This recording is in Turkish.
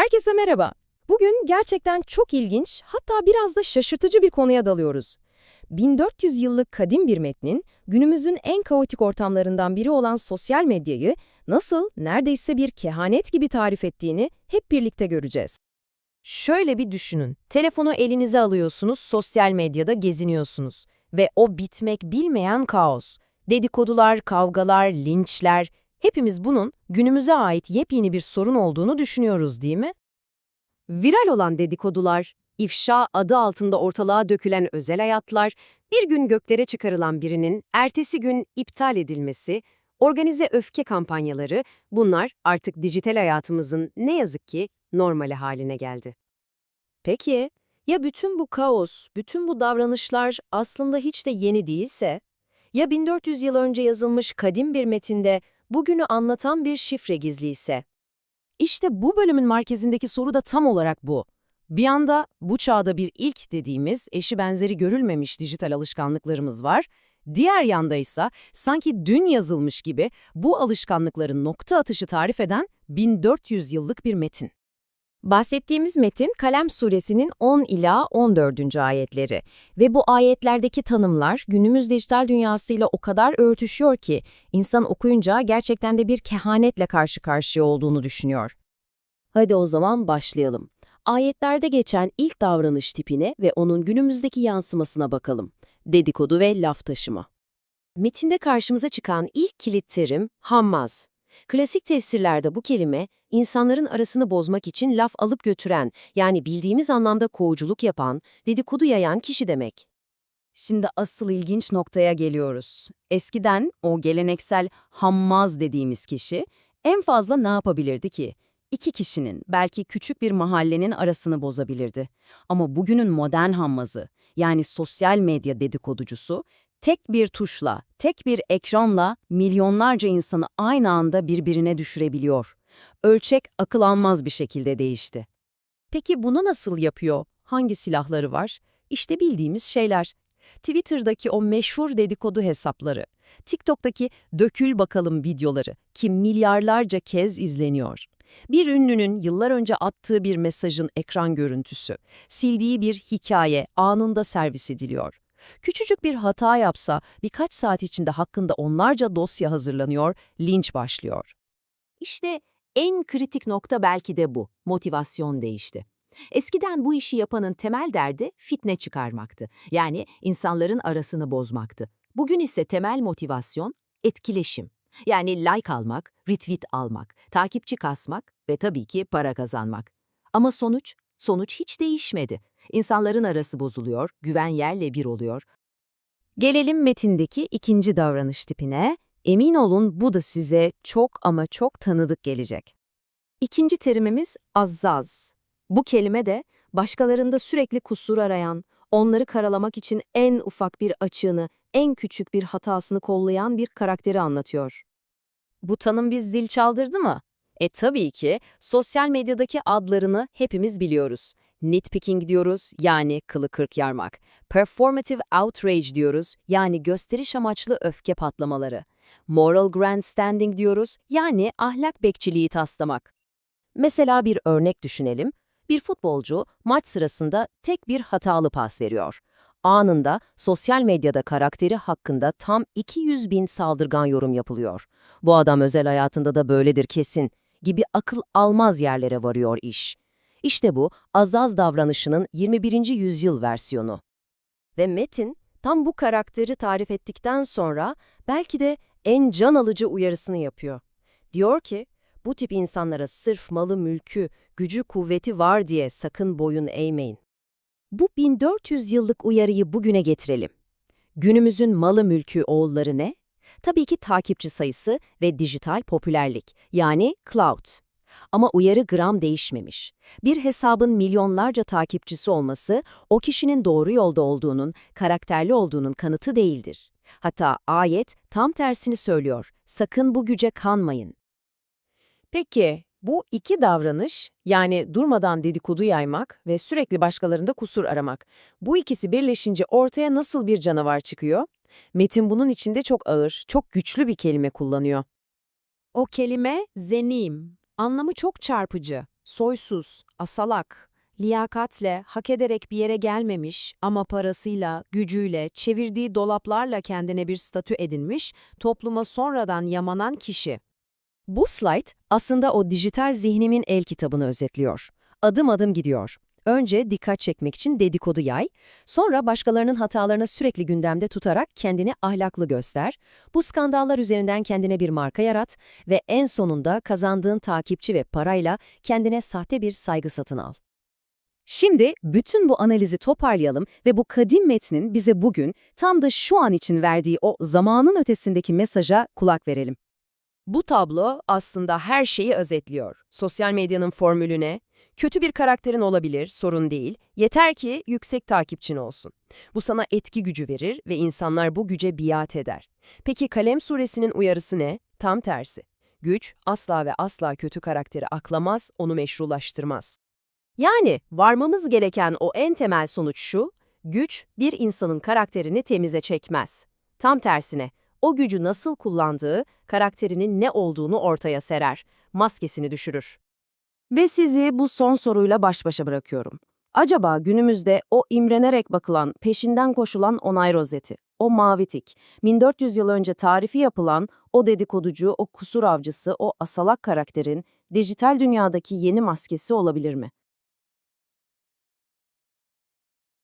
Herkese merhaba. Bugün gerçekten çok ilginç, hatta biraz da şaşırtıcı bir konuya dalıyoruz. 1400 yıllık kadim bir metnin, günümüzün en kaotik ortamlarından biri olan sosyal medyayı nasıl, neredeyse bir kehanet gibi tarif ettiğini hep birlikte göreceğiz. Şöyle bir düşünün, telefonu elinize alıyorsunuz, sosyal medyada geziniyorsunuz ve o bitmek bilmeyen kaos. Dedikodular, kavgalar, linçler, hepimiz bunun günümüze ait yepyeni bir sorun olduğunu düşünüyoruz değil mi? Viral olan dedikodular, ifşa adı altında ortalığa dökülen özel hayatlar, bir gün göklere çıkarılan birinin ertesi gün iptal edilmesi, organize öfke kampanyaları, bunlar artık dijital hayatımızın ne yazık ki normali haline geldi. Peki, ya bütün bu kaos, bütün bu davranışlar aslında hiç de yeni değilse? Ya 1400 yıl önce yazılmış kadim bir metinde bugünü anlatan bir şifre gizliyse? İşte bu bölümün merkezindeki soru da tam olarak bu. Bir anda bu çağda bir ilk dediğimiz eşi benzeri görülmemiş dijital alışkanlıklarımız var. Diğer yanda ise sanki dün yazılmış gibi bu alışkanlıkların nokta atışı tarif eden 1400 yıllık bir metin. Bahsettiğimiz metin Kalem suresinin 10 ila 14. ayetleri ve bu ayetlerdeki tanımlar günümüz dijital dünyasıyla o kadar örtüşüyor ki insan okuyunca gerçekten de bir kehanetle karşı karşıya olduğunu düşünüyor. Hadi o zaman başlayalım. Ayetlerde geçen ilk davranış tipine ve onun günümüzdeki yansımasına bakalım. Dedikodu ve laf taşıma. Metinde karşımıza çıkan ilk kilit terim hammaz. Klasik tefsirlerde bu kelime, insanların arasını bozmak için laf alıp götüren, yani bildiğimiz anlamda kovuculuk yapan, dedikodu yayan kişi demek. Şimdi asıl ilginç noktaya geliyoruz. Eskiden o geleneksel hammaz dediğimiz kişi en fazla ne yapabilirdi ki? İki kişinin, belki küçük bir mahallenin arasını bozabilirdi. Ama bugünün modern hammazı, yani sosyal medya dedikoducusu, tek bir tuşla, tek bir ekranla milyonlarca insanı aynı anda birbirine düşürebiliyor. Ölçek akıl almaz bir şekilde değişti. Peki bunu nasıl yapıyor? Hangi silahları var? İşte bildiğimiz şeyler. Twitter'daki o meşhur dedikodu hesapları, TikTok'taki dökül bakalım videoları ki milyarlarca kez izleniyor. Bir ünlünün yıllar önce attığı bir mesajın ekran görüntüsü, sildiği bir hikaye anında servis ediliyor. Küçücük bir hata yapsa birkaç saat içinde hakkında onlarca dosya hazırlanıyor, linç başlıyor. İşte en kritik nokta belki de bu, motivasyon değişti. Eskiden bu işi yapanın temel derdi fitne çıkarmaktı. Yani insanların arasını bozmaktı. Bugün ise temel motivasyon etkileşim. Yani like almak, retweet almak, takipçi kasmak ve tabii ki para kazanmak. Ama sonuç, sonuç hiç değişmedi. İnsanların arası bozuluyor, güven yerle bir oluyor. Gelelim metindeki ikinci davranış tipine. Emin olun bu da size çok ama çok tanıdık gelecek. İkinci terimimiz azzaz. Bu kelime de başkalarında sürekli kusur arayan, onları karalamak için en ufak bir açığını, en küçük bir hatasını kollayan bir karakteri anlatıyor. Bu tanım biz zil çaldırdı mı? E tabii ki sosyal medyadaki adlarını hepimiz biliyoruz. Nitpicking diyoruz yani kılı kırk yarmak. Performative outrage diyoruz yani gösteriş amaçlı öfke patlamaları. Moral grandstanding diyoruz yani ahlak bekçiliği taslamak. Mesela bir örnek düşünelim. Bir futbolcu maç sırasında tek bir hatalı pas veriyor. Anında sosyal medyada karakteri hakkında tam 200 bin saldırgan yorum yapılıyor. Bu adam özel hayatında da böyledir kesin gibi akıl almaz yerlere varıyor iş. İşte bu azaz davranışının 21. yüzyıl versiyonu. Ve Metin tam bu karakteri tarif ettikten sonra belki de en can alıcı uyarısını yapıyor. Diyor ki, bu tip insanlara sırf malı mülkü, gücü kuvveti var diye sakın boyun eğmeyin. Bu 1400 yıllık uyarıyı bugüne getirelim. Günümüzün malı mülkü oğulları ne? Tabii ki takipçi sayısı ve dijital popülerlik, yani cloud. Ama uyarı gram değişmemiş. Bir hesabın milyonlarca takipçisi olması, o kişinin doğru yolda olduğunun, karakterli olduğunun kanıtı değildir. Hatta ayet tam tersini söylüyor, sakın bu güce kanmayın. Peki, bu iki davranış, yani durmadan dedikodu yaymak ve sürekli başkalarında kusur aramak, bu ikisi birleşince ortaya nasıl bir canavar çıkıyor? Metin bunun içinde çok ağır, çok güçlü bir kelime kullanıyor. O kelime zenim. Anlamı çok çarpıcı. Soysuz, asalak, liyakatle, hak ederek bir yere gelmemiş ama parasıyla, gücüyle, çevirdiği dolaplarla kendine bir statü edinmiş, topluma sonradan yamanan kişi. Bu slide aslında o dijital zihnimin el kitabını özetliyor. Adım adım gidiyor. Önce dikkat çekmek için dedikodu yay, sonra başkalarının hatalarını sürekli gündemde tutarak kendini ahlaklı göster, bu skandallar üzerinden kendine bir marka yarat ve en sonunda kazandığın takipçi ve parayla kendine sahte bir saygı satın al. Şimdi bütün bu analizi toparlayalım ve bu kadim metnin bize bugün tam da şu an için verdiği o zamanın ötesindeki mesaja kulak verelim. Bu tablo aslında her şeyi özetliyor. Sosyal medyanın formülü ne? Kötü bir karakterin olabilir, sorun değil. Yeter ki yüksek takipçin olsun. Bu sana etki gücü verir ve insanlar bu güce biat eder. Peki Kalem suresinin uyarısı ne? Tam tersi. Güç asla ve asla kötü karakteri aklamaz, onu meşrulaştırmaz. Yani varmamız gereken o en temel sonuç şu, güç bir insanın karakterini temize çekmez. Tam tersine, o gücü nasıl kullandığı, karakterinin ne olduğunu ortaya serer, maskesini düşürür. Ve sizi bu son soruyla baş başa bırakıyorum. Acaba günümüzde o imrenerek bakılan, peşinden koşulan onay rozeti, o mavi tik, 1400 yıl önce tarifi yapılan o dedikoducu, o kusur avcısı, o asalak karakterin dijital dünyadaki yeni maskesi olabilir mi?